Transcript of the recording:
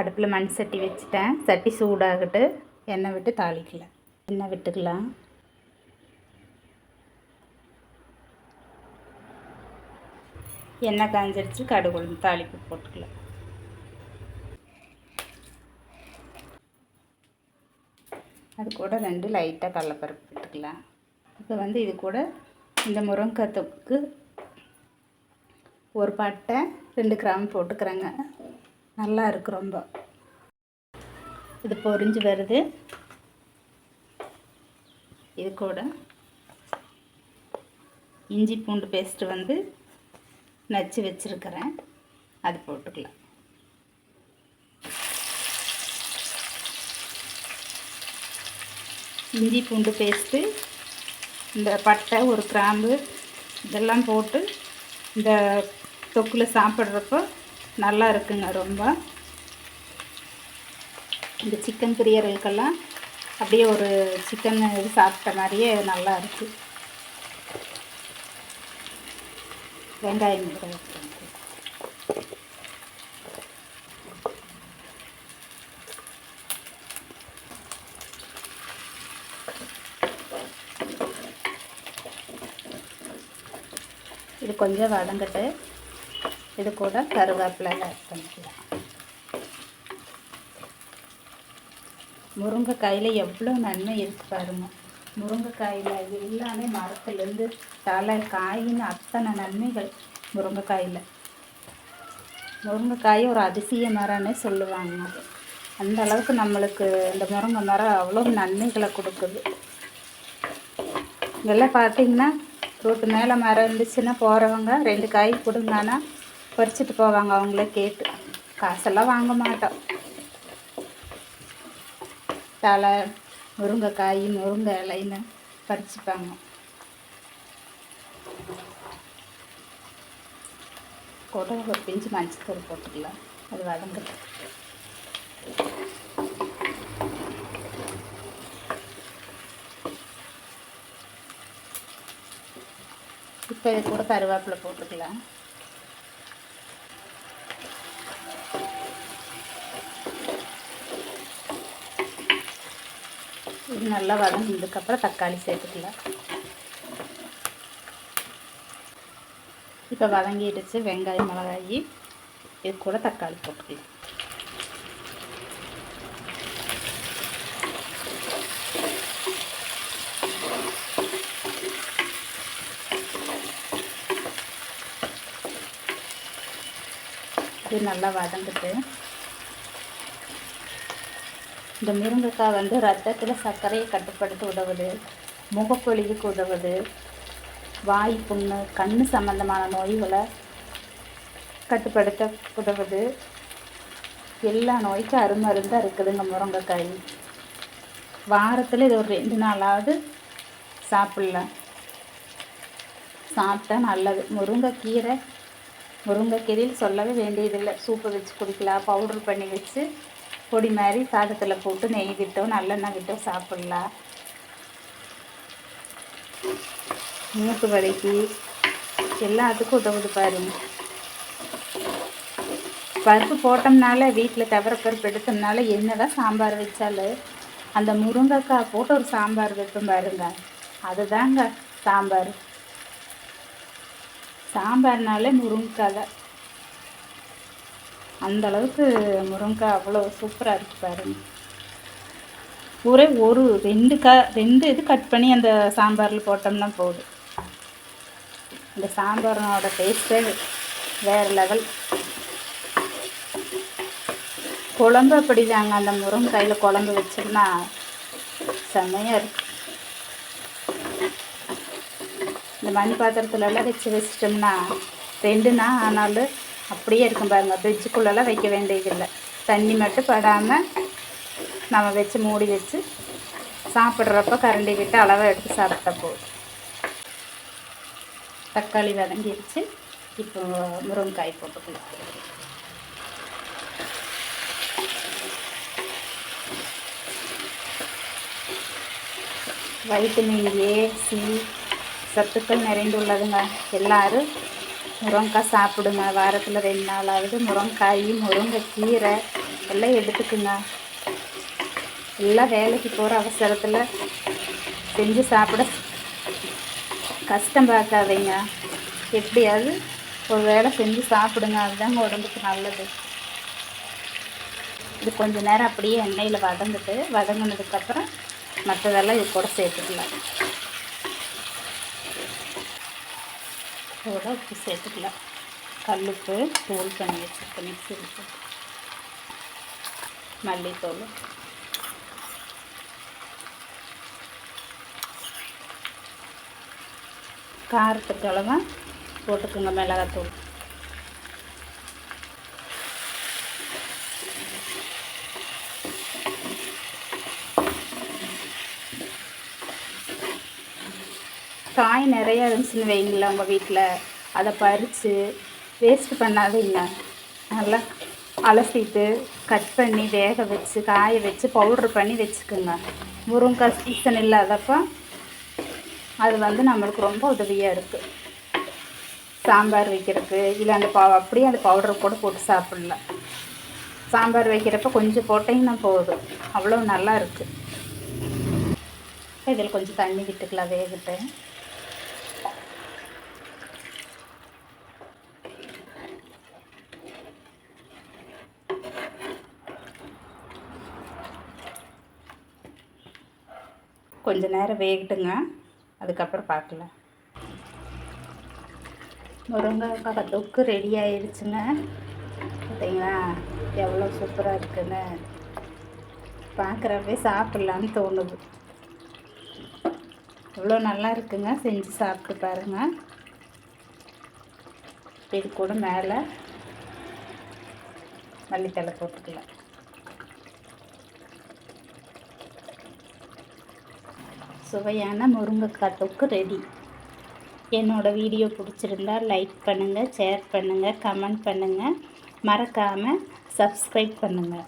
அடுப்பில் மண் சட்டி வச்சுட்டேன். சட்டி சூடாகட்டு. எண்ணெய் விட்டு தாளிக்கலாம் எண்ணெய் விட்டுக்கலாம். எண்ணெய் காஞ்சிடுச்சு கடுகு உளுந்து தாளிப்பு போட்டுக்கலாம். அது கூட ரெண்டு லைட்டாக கடலப்பருப்பு விட்டுக்கலாம் இப்போ வந்து இது கூட இந்த முருங்கைக்காய் ஒரு பட்டை ரெண்டு கிராம் போட்டுக்கிறேங்க. நல்லா இருக்கு ரொம்ப. இது பொரிஞ்சு வருது. இது கூட இஞ்சி பூண்டு பேஸ்ட்டு வந்து நச்சு வச்சுருக்கிறேன். அது போட்டுக்கலாம். இஞ்சி பூண்டு பேஸ்ட்டு இந்த பட்டை ஒரு கிராம்பு இதெல்லாம் போட்டு இந்த தொக்கில் சாப்பிட்றப்போ நல்லா இருக்குங்க ரொம்ப. இந்த சிக்கன் பிரியர்களுக்கெல்லாம் அப்படியே ஒரு சிக்கன் இது சாப்பிட்ட மாதிரியே நல்லா இருக்குது வெங்காயம் கூட இது கொஞ்சம் வதங்கட்டு. இது கூட கருவேப்பிலை ஆட் பண்ணிக்கலாம் முருங்கைக்காயில் எவ்வளோ நன்மை இருக்கு பாருங்க. முருங்கைக்காயில் எல்லாமே மரத்துலேருந்து தலை காயின்னு அத்தனை நன்மைகள் முருங்கைக்காயில். முருங்கைக்காய் ஒரு அதிசய மரம்னே சொல்லுவாங்க. அந்த அளவுக்கு நம்மளுக்கு இந்த முருங்கை மரம் அவ்வளோ நன்மைகளை கொடுக்குது. இதெல்லாம் பார்த்தீங்கன்னா ரோட்டு மேலே மரம் இருந்துச்சுன்னா போகிறவங்க ரெண்டு காய் கொடுங்கன்னா பறிச்சுட்டு போவாங்க அவங்கள கேட்டு. காசெல்லாம் வாங்க மாட்டோம். தலை முருங்கைக்காய் முருங்கை இலைன்னு பறிச்சுப்பாங்க. கூட ஒரு பிஞ்சு மஞ்சத்தூள் போட்டுக்கலாம். அது வதங்குது இப்போ இது கூட கருவேப்பிலை போட்டுக்கலாம். இது நல்லா வதங்கினதுக்கப்புறம் தக்காளி சேர்த்துக்கலாம். இப்போ வதங்கிடுச்சு வெங்காயம் மிளகாய். இது கூட தக்காளி போட்டுக்கலாம். இது நல்லா வதங்கிட்டு இந்த முருங்கைக்காய் வந்து ரத்தத்தில் சர்க்கரையை கட்டுப்படுத்த உதவுது முகப்பொழிவுக்கு உதவுது வாய் புண்ணு கண் சம்மந்தமான நோய்களை கட்டுப்படுத்த உதவுது. எல்லா நோய்க்கும் அருமருந்தாக இருக்குதுங்க முருங்கைக்காய். வாரத்தில் இது ஒரு ரெண்டு நாளாவது சாப்பிட்லாம். சாப்பிட்டா நல்லது. முருங்கைக்கீரை முருங்கைக்கீரையில் சொல்லவே வேண்டியதில்லை. சூப்பை வச்சு குடிக்கலாம் பவுடர் பண்ணி வச்சு பொடி மாதிரி சாதத்தில் போட்டு நெய் விட்டோ நல்லெண்ணெய் விட்டோ சாப்பிட்லாம். மூட்டு வலிக்கு. எல்லாத்துக்கும் உதவுது பாருங்க. பருப்பு போட்டோம்னால வீட்டில் தவறப்பருப்பு எடுத்தோம்னால என்னதான் சாம்பார் வச்சாலும் அந்த முருங்கைக்காய் போட்டு ஒரு சாம்பார் வைப்போம் பாருங்க. அதுதாங்க சாம்பார். சாம்பார்னாலே முருங்கைக்காய் தான். அந்த அளவுக்கு முருங்கைக்காய் அவ்வளோ சூப்பராக இருக்கு பாருங்க. ஒரே ஒரு ரெண்டு கா ரெண்டு இது கட் பண்ணி அந்த சாம்பாரில் போட்டோம்னா போதும். இந்த சாம்பாரோட டேஸ்ட்டே வேறு லெவல் குழம்பு அப்படிதாங்க அந்த முருங்கைக்காயில் குழம்பு வச்சோம்னா செம்மையாக இருக்கும் இந்த மண் பாத்திரத்துலலாம் வச்சு வச்சிட்டோம்னா ரெண்டு நாள் ஆனாலும் அப்படியே இருக்கும் பாருங்கள் ஃப்ரிட்ஜுக்குள்ளெல்லாம் வைக்க வேண்டியதில்லை. தண்ணி மட்டும் படாமல் நம்ம வச்சு மூடி வச்சு சாப்பிட்றப்ப கரண்டி விட்டு அளவாக எடுத்து சாப்பிட்டா போதும். தக்காளி வதங்கிடுச்சு இப்போ முருங்கைக்காய் போட்டுக்கலாம் வைட்டமின் ஏ சி சத்துக்கள் நிறைந்துள்ளதுங்க. எல்லாரும் முருங்கைக்காய் சாப்பிடுங்க. வாரத்தில் ரெண்டு நாளாவது முருங்காய் முருங்கைக்கீரை எல்லாம் எடுத்துக்குங்க. எல்லாம் வேலைக்கு போகிற அவசரத்தில் செஞ்சு சாப்பிட கஷ்டம் பார்க்காதீங்க. எப்படியாவது ஒரு வேளை செஞ்சு சாப்பிடுங்க. அதுதாங்க உடம்புக்கு நல்லது. இது கொஞ்ச நேரம் அப்படியே எண்ணெயில் வதங்கிட்டு வதங்கினதுக்கப்புறம் மற்றதெல்லாம் இது கூட சேர்த்துக்கலாம். கூட உப்பு சேர்த்துக்கலாம். கல்லுப்பு தோல் பண்ணி வச்சுருக்கேன் மிக்சி மல்லித்தூள். காரத்துக்கு அளவாக போட்டுக்கோங்க மிளகாத்தூள். காய் நிறையா இருந்துச்சுன்னு வைங்களேன் உங்கள் வீட்டில் அதை பறித்து வேஸ்ட் பண்ணாதீங்க. நல்லா அலசிட்டு கட் பண்ணி வேக வச்சு காய வச்சு பவுட்ரு பண்ணி வச்சுக்கோங்க. முருங்கைக்காய் சீசன் இல்லாதப்போ அது வந்து நம்மளுக்கு ரொம்ப உதவியாக இருக்குது சாம்பார் வைக்கிறதுக்கு இல்லை அந்த பா அப்படியே அந்த பவுடர் கூட போட்டு சாப்பிட்லாம் சாம்பார் வைக்கிறப்ப கொஞ்சம் போட்டிங்கன்னா போதும். அவ்வளோ நல்லா இருக்குது இதில் கொஞ்சம் தண்ணி விட்டுக்கலாம் வேகட்டு கொஞ்ச நேரம் வேகட்டுங்க. அதுக்கப்புறம் பார்க்கலாம். முருங்கைக்காய் தொக்கு ரெடி ஆயிடுச்சுங்க. பார்த்தீங்களா எவ்வளோ சூப்பராக இருக்குன்னு. பார்க்குறப்பே சாப்பிட்லான்னு தோணுது. இவ்வளோ நல்லா இருக்குங்க. செஞ்சு சாப்பிட்டு பாருங்கள் இது கூட மேலே மல்லித்தலை போட்டுக்கலாம். சுவையான முருங்கைக்காய் தொக்கு ரெடி. என்னோடய வீடியோ பிடிச்சிருந்தா லைக் பண்ணுங்கள் ஷேர் பண்ணுங்கள் கமெண்ட் பண்ணுங்கள் மறக்காமல் சப்ஸ்கிரைப் பண்ணுங்கள்